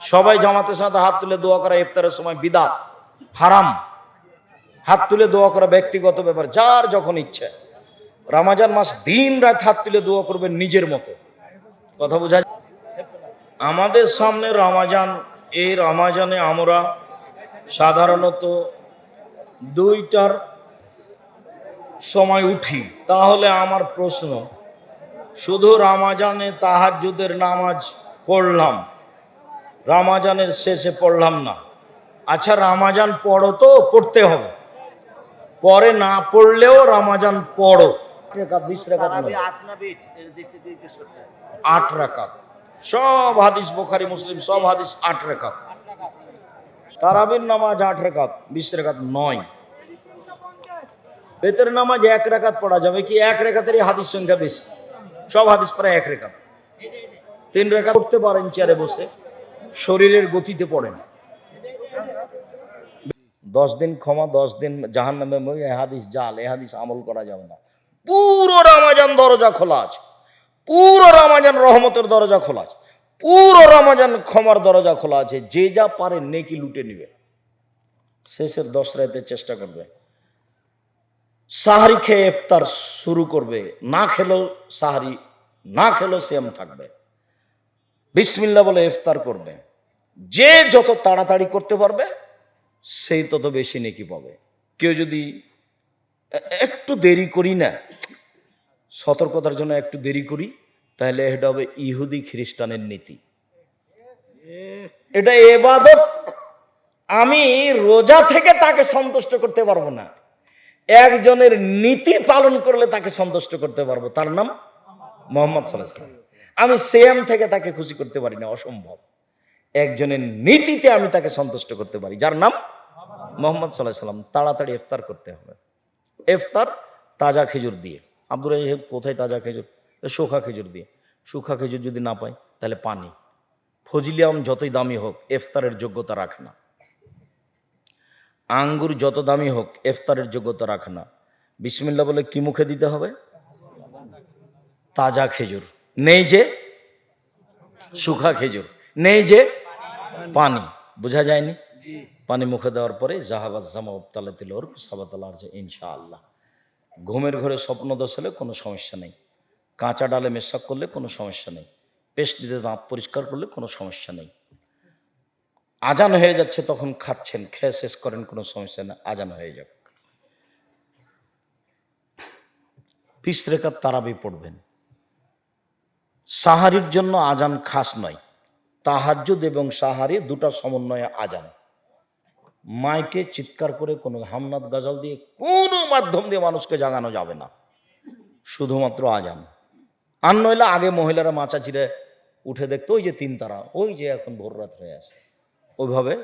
সবাই জামাতের সাথে হাত- তুলে দোয়া করা ইফতারের সময় বিদাত, হারাম। হাত তুলে দোয়া করা ব্যক্তিগত ব্যাপার, যার যখন ইচ্ছে। রামাজান মাস দিন রাত হাত তুলে দোয়া করবেন নিজের মতো। কথা বোঝা? আমাদের সামনে রামাজান, এই রামাজানে আমরা সাধারণত দুইটার সময় উঠি। তাহলে আমার প্রশ্ন শুধু রামাজানে তাহাজ্জুদের নামাজ পড়লাম। রামাজানের শেষে পড়লাম না। আচ্ছা রামাজান পড়ো তো পড়তে হবে। পরে না পড়লেও রামাজান পড়ো। বিশ রেখাত আট রেখাত। সব হাদিস বোখারি মুসলিম সব হাদিস আট রেখাত। তারাবির নামাজ আট রেখাত বিশ রেখাত নয়। বেতের নামাজ এক রেখাত পড়া যাবে কি? এক রেখাতেরই হাদিস সংখ্যা বেশি। সব হাদিস প্রায় এক রেখাত। তিন রেখা করতে পারেন চেয়ারে বসে, শরীরের গতিতে পড়েন। দশ দিন ক্ষমা, দশ দিন জাহান নামে হাদিস জাল, এ হাদিস আমল করা যাবে না। পুরো রামাজান দরজা খোলা আছে। পুরো রামাজান রহমতের দরজা খোলা আছে। পুরো রামাজান ক্ষমার দরজা খোলা আছে। যে যা পারে নেকি লুটে নিবে। শেষের দশ রাতে চেষ্টা করবে। সাহারি খেয়ে ইফতার শুরু করবে। না খেলেও সাহারি, না খেলেও সেম থাকবে। বিসমিল্লা বলে ইফতার করবে। যে যত তাড়াতাড়ি করতে পারবে, সেই তত বেশি নেকি পাবে। কেউ যদি একটু দেরি করি না, সতর্কতার জন্য একটু দেরি করি, তাহলে এটা হবে ইহুদি খ্রিস্টানের নীতি। এটা এবাদত। আমি রোজা থেকে তাকে সন্তুষ্ট করতে পারব না। একজনের নীতি পালন করলে তাকে সন্তুষ্ট করতে পারব। তার নাম মোহাম্মদ সাল্লাহ আমি সেম থেকে তাকে খুশি করতে পারি না, অসম্ভব। একজনের নীতিতে আমি তাকে সন্তুষ্ট করতে পারি, যার নাম মোহাম্মদ সাল্লাহ সাল্লাম তাড়াতাড়ি ইফতার করতে হবে। ইফতার তাজা খেজুর দিয়ে। আব্দুর রাহিব কোথায় তাজা খেজুর? শুখা খেজুর দিয়ে। শুখা খেজুর যদি না পাই তাহলে পানি। ফজিলিয়াম যতই দামি হোক, ইফতারের যোগ্যতা রাখে না। আঙ্গুর যত দামি হোক, ইফতারের যোগ্যতা রাখে না। বিসমিল্লা বলে কি মুখে দিতে হবে? তাজা খেজুর। নেই যে শুখা খেজুর। নেই যে পানি। বোঝা যায়নি? পানি মুখে দেওয়ার পরে জাহাবাজ জামা উবতালে তিলর সাবাতালার যে ইনশাআল্লাহ। ঘুমের ঘরে স্বপ্ন দোষ হলে কোনো সমস্যা নেই। কাঁচা ডালে মেশাক করলে কোনো সমস্যা নেই। পেস্ট দিতে দাঁত পরিষ্কার করলে কোনো সমস্যা নেই। আজান হয়ে যাচ্ছে, তখন খাচ্ছেন। খেয়ে শেষ করেন, কোনো সমস্যা নেই, আজান হয়ে যাক বিশ রেখাত তারাবি পড়বেন। সাহারির জন্য আজান খাস নয়, তাহাজ্জুদ এবং সাহারি দুটা সমন্বয়ে আজান। মাইকে চিৎকার করে কোনো হামনাদ গাজাল দিয়ে কোনো মাধ্যম দিয়ে মানুষকে জাগানো যাবে না, শুধুমাত্র আজান। আর নইলে আগে মহিলারা মাচা চিরে উঠে দেখতো, ওই যে তিন তারা, ওই যে এখন ভোর রাত হয়ে আসে ওইভাবে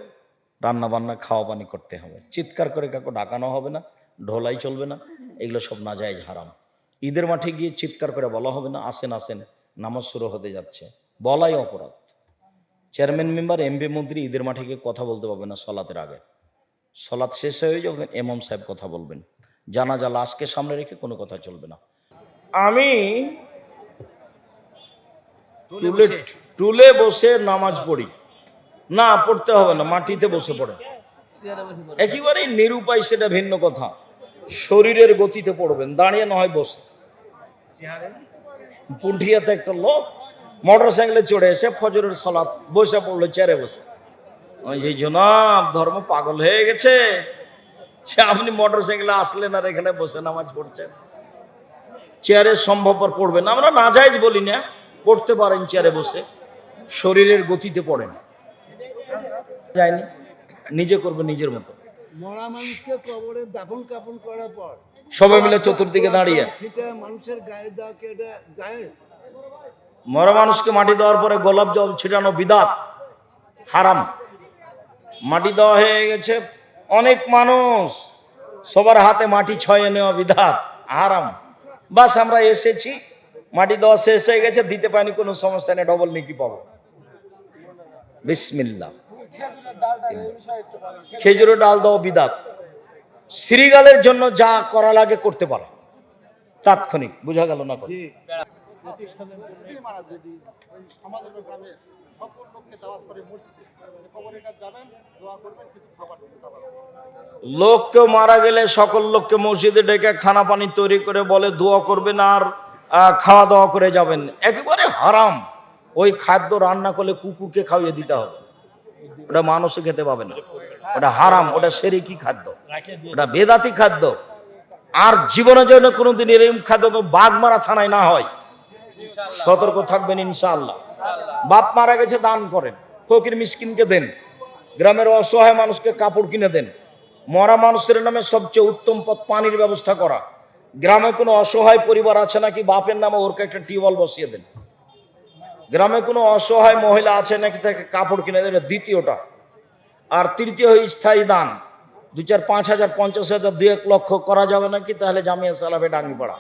রান্না বান্না খাওয়া পানি করতে হবে। চিৎকার করে কাউকে ডাকানো হবে না ঢোলাই চলবে না এগুলো সব না যায় হারাম। ঈদের মাঠে গিয়ে চিৎকার করে বলা হবে না আসেন আসেন নামাজ শুরু হতে যাচ্ছে। বলাই অপরাধ। চেয়ারম্যান মেম্বার এমপি মন্ত্রী ঈদের মাঠে গিয়ে কথা বলতে পারবে না সলাতের আগে। সলাৎ শেষ হয়ে যখন এমাম সাহেব কথা বলবেন। জানাজা লাশকে সামনে রেখে কোনো কথা চলবে না। আমি টুলে টুলে বসে নামাজ পড়ি। না, পড়তে হবে না, মাটিতে বসে পড়ে। একেবারেই নিরুপায় সেটা ভিন্ন কথা। শরীরের গতিতে পড়বেন, দাঁড়িয়ে না হয় বসে। পুঠিয়াতে একটা লোক মোটর সাইকেলে চড়ে এসে ফজরের সলাৎ বসে পড়ল, চেয়ারে বসে। ওই যে জনাব, ধর্ম পাগল হয়ে গেছে। সে আপনি মোটর সাইকেলে আসলেন আর এখানে বসে নামাজ পড়ছেন। চেয়ারে সম্ভবপর পড়বেন আমরা না যাইজ বলি না, পড়তে পারেন চেয়ারে বসে। শরীরের গতিতে পড়েন। যায়নি নিজে করবে নিজের মতো। মরা মানুষকে কবরে দাফন করার পর সবাই মিলে চতুর্দিকে দাঁড়িয়ে। সেটা মানুষের গায়ে গায়ে মরা মানুষকে মাটি দেওয়ার পরে গোলাপ জল ছিটানো বিদাত হারাম। মাটি দেওয়া হয়ে গেছে অনেক মানুষ সবার হাতে মাটি ছয়ে নেওয়া বিধাত হারাম। বাস আমরা এসেছি মাটি দেওয়া শেষ হয়ে গেছে দিতে পারিনি কোনো সমস্যা নেই ডবল নিকি পাবো। বিসমিল্লা খেজুরের ডাল দাও, বিদাত। শ্রীগালের জন্য যা করা লাগে করতে পারে। তাৎক্ষণিক, বোঝা গেল না লোককে মারা গেলে সকল লোককে মসজিদে ডেকে খানা পানি তৈরি করে বলে, দোয়া করবেন আর খাওয়া দাওয়া করে যাবেন। একেবারে হারাম। ওই খাদ্য রান্না করলে কুকুরকে খাইয়ে দিতে হবে। ওটা মানুষে খেতে পাবে না। ওটা হারাম, ওটা সেরিকি খাদ্য। ওটা বেদাতি খাদ্য। আর জীবনের জন্য কোনোদিন এরকম খাদ্য তো বাগমারা থানায় না হয়। সতর্ক থাকবেন ইনশাআল্লাহ। বাপ মারা গেছে, দান করেন। ফকির মিসকিনকে দেন। গ্রামের অসহায় মানুষকে কাপড় কিনে দেন। মরা মানুষের নামে সবচেয়ে উত্তম পথ পানির ব্যবস্থা করা। গ্রামে কোনো অসহায় পরিবার আছে নাকি বাপের নামে ওরকে একটা টিউবওয়েল বসিয়ে দেন? গ্রামে কোনো অসহায় মহিলা আছে নাকি তাকে কাপড় কিনে দেবে? দ্বিতীয়টা। আর তৃতীয় স্থায়ী দান। দু চার পাঁচ হাজার পঞ্চাশ হাজার দুই এক লক্ষ করা যাবে নাকি? তাহলে জামিয়া সালাফে ডাঙ্গিপাড়া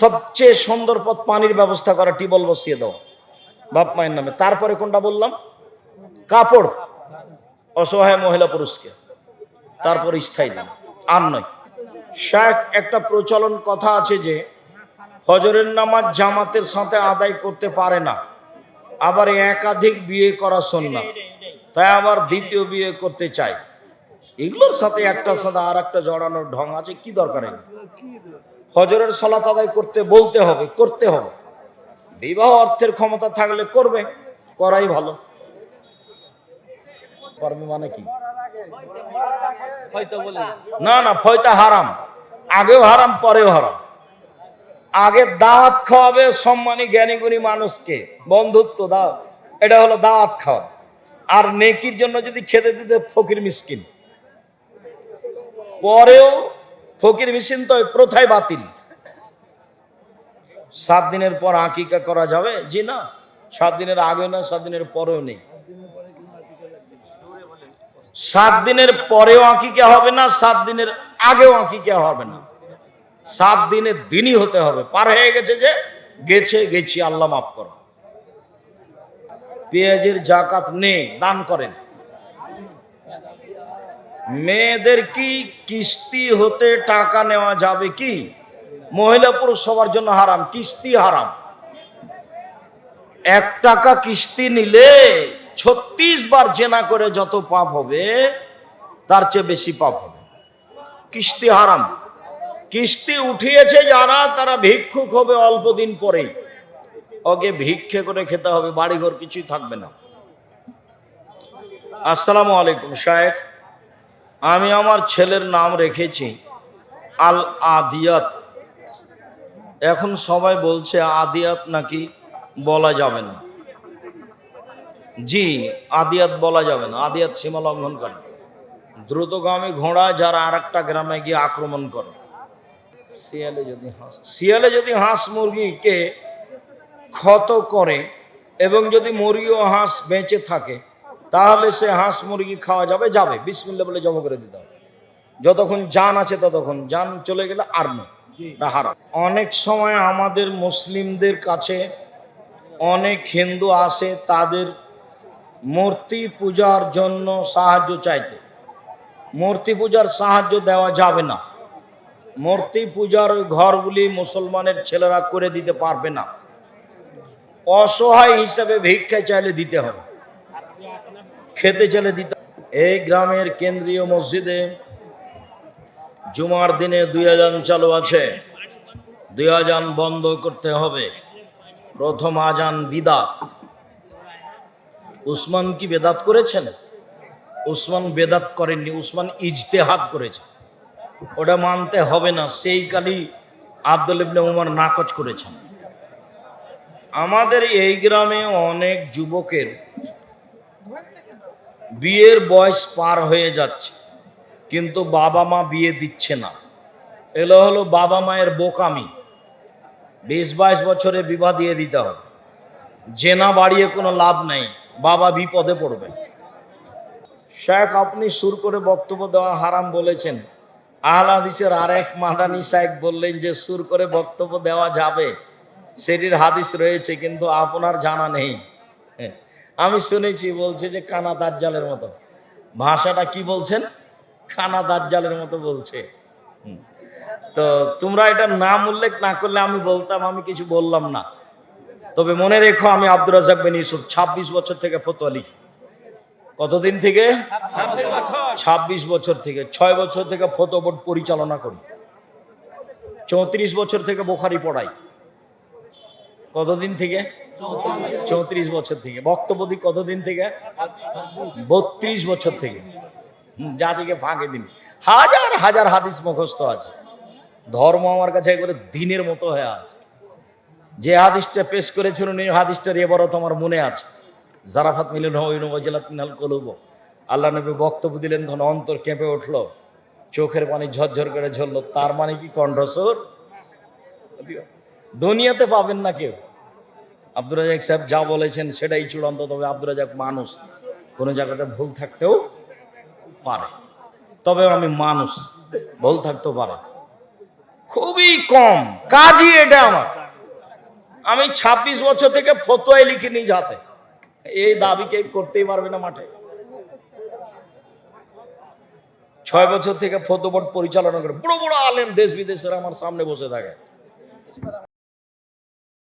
সবচেয়ে সুন্দর পথ পানির ব্যবস্থা করা, টিউবওয়েল বসিয়ে দাও বাপ মায়ের নামে। তারপরে কোনটা বললাম? কাপড়। অসহায় মহিলা পুরুষকে। তারপর স্থায়ী দান। আর নয়। শাক একটা প্রচলন কথা আছে যে ফজরের নামাজ জামাতের সাথে আদায় করতে পারে না। আবার একাধিক বিয়ে করা সন্না তাই আবার দ্বিতীয় বিয়ে করতে চাই এগুলোর সাথে একটার সাথে আর একটা জড়ানোর ঢং আছে কি দরকার? ফজরের সলাত আদায় করতে বলতে হবে করতে হবে। বিবাহ অর্থের ক্ষমতা থাকলে করবে করাই ভালো। পারবে মানে কি? না না ফয়তা হারাম। আগেও হারাম পরেও হারাম। আগে দাওয়াত খাওয়াবে সম্মানী জ্ঞানী গুণী মানুষকে। বন্ধুত্ব দাও। এটা হলো দাওয়াত খাওয়া। আর নেকির জন্য যদি খেতে দিতে ফকির মিসকিন। পরেও ফকির মিসকিন তো প্রথায় বাতিল। সাত দিনের পর আকিকা করা যাবে? জি না। সাত দিনের আগে না সাত দিনের পরেও নেই। সাত দিনের পরেও আঁকিকা হবে না, সাত দিনের আগেও আঁকিকা হবে না। সাত দিনের দিনই হতে হবে। পার হয়ে গেছে যে গেছে, গেছি, আল্লাহ মাফ করো। পেঁয়াজের জাকাত নেই, দান করেন। মেয়েদের কি কিস্তি হতে টাকা নেওয়া যাবে কি? মহিলা পুরুষ সবার জন্য হারাম, কিস্তি হারাম। এক টাকা কিস্তি নিলে ছত্রিশ বার জেনা করে যত পাপ হবে, তার চেয়ে বেশি পাপ হবে। কিস্তি হারাম। কিস্তি উঠিয়েছে যারা, তারা ভিক্ষুক হবে অল্প দিন পরেই। ওকে ভিক্ষে করে খেতে হবে, বাড়িঘর কিছুই থাকবে না। আসসালামু আলাইকুম, শায়েখ। আমি আমার ছেলের নাম রেখেছি, আল আদিয়াত। এখন সবাই বলছে, আদিয়াত নাকি বলা যাবে না। জি, আদিয়াত বলা যাবে না, আদিয়াত সীমা লঙ্ঘন করে দ্রুতগামী ঘোড়া যারা আর একটা গ্রামে গিয়ে আক্রমণ করে। শিয়ালে যদি হাঁস শিয়ালে যদি হাঁস মুরগিকে ক্ষত করে এবং যদি মুরগি ও হাঁস বেঁচে থাকে তাহলে সে হাঁস মুরগি খাওয়া যাবে যাবে। বিসমিল্লা বলে জব করে দিতে হবে। যতক্ষণ জান আছে ততক্ষণ। জান চলে গেলে আর নয়। হারাম। অনেক সময় আমাদের মুসলিমদের কাছে অনেক হিন্দু আসে তাদের মূর্তি পূজার জন্য সাহায্য চাইতে। মূর্তি পূজার সাহায্য দেওয়া যাবে না। মূর্তি পূজার ঘরগুলি মুসলমানের ছেলেরা করে দিতে পারবে না। অসহায় হিসাবে ভিক্ষা চাইলে দিতে হবে। খেতে চাইলে দিতে এই গ্রামের কেন্দ্রীয় মসজিদে জুমার দিনে দুই আজান চালু আছে। দুই আজান বন্ধ করতে হবে। প্রথম আজান বিদাত। উসমান কি বেদাত করেছেন? উসমান বেদাত করেননি, উসমান ইজতেহাদ করেছে ওটা মানতে হবে না, সেই কালি আব্দুল ইবনে উমর নাকচ করেছেন। আমাদের এই গ্রামে অনেক যুবকের বিয়ের বয়স পার হয়ে যাচ্ছে, কিন্তু বাবা মা বিয়ে দিচ্ছে না। এলো হলো বাবা মায়ের বোকামি। বিশ বাইশ বছরে বিবাহ দিয়ে দিতে হবে। জেনা বাড়িয়ে কোনো লাভ নেই, বাবা বিপদে পড়বে শেখ, আপনি সুর করে বক্তব্য দেওয়া হারাম বলেছেন। আহল হাদিসের আরেক মাদানি সাহেব বললেন যে সুর করে বক্তব্য দেওয়া যাবে। সেটির হাদিস রয়েছে কিন্তু আপনার জানা নেই। হ্যাঁ, আমি শুনেছি বলছে যে কানা দাজ্জালের মতো। ভাষাটা কি বলছেন? কানা দাজ্জালের মতো বলছে। তো তোমরা এটা নাম উল্লেখ না করলে আমি বলতাম আমি কিছু বললাম না। তবে মনে রেখো আমি আব্দুর রাজাক বিন ইউসুফ ছাব্বিশ বছর থেকে ফতোয়া লিখি। কতদিন থেকে? ছাব্বিশ বছর। থেকে। ছয় বছর থেকে ফতো বোর্ড পরিচালনা করি। চৌত্রিশ বছর থেকে বোখারি পড়াই। কতদিন থেকে? চৌত্রিশ বছর থেকে। বক্তব্য দিই কতদিন থেকে? বত্রিশ বছর থেকে। জাতিকে ফাঁকে দিন। হাজার হাজার হাদিস মুখস্থ আছে। ধর্ম আমার কাছে একবারে দিনের মতো হয়ে আছে। যে হাদিসটা পেশ করেছিলেন এই হাদিসটার এবারও তোমার মনে আছে। জারাফাত মিলন হইন ওয়াজিলাত মিনাল কলুব। আল্লাহ নবী বক্তব্য দিলেন ধন অন্তর কেঁপে উঠল, চোখের পানি ঝরঝর করে ঝরলো, তার মানে কি কণ্ঠস্বর? দুনিয়াতে পাবেন না কেউ। আব্দুর রাজাক সাহেব যা বলেছেন সেটাই চূড়ান্ত, তবে আব্দুর রাজাক মানুষ, কোনো জায়গাতে ভুল থাকতেও পারে। তবে আমি মানুষ, ভুল থাকতেও পারে। খুবই কম, কাজই এটা আমার। আমি ২৬ বছর থেকে ফতোয়াই লিখিনি যাতে এই দাবিকে করতেই পারবে না মাঠে। ছয় বছর থেকে ফতোপট পরিচালনা করে, বড় বড় আলেম দেশ বিদেশের আমার সামনে বসে থাকে।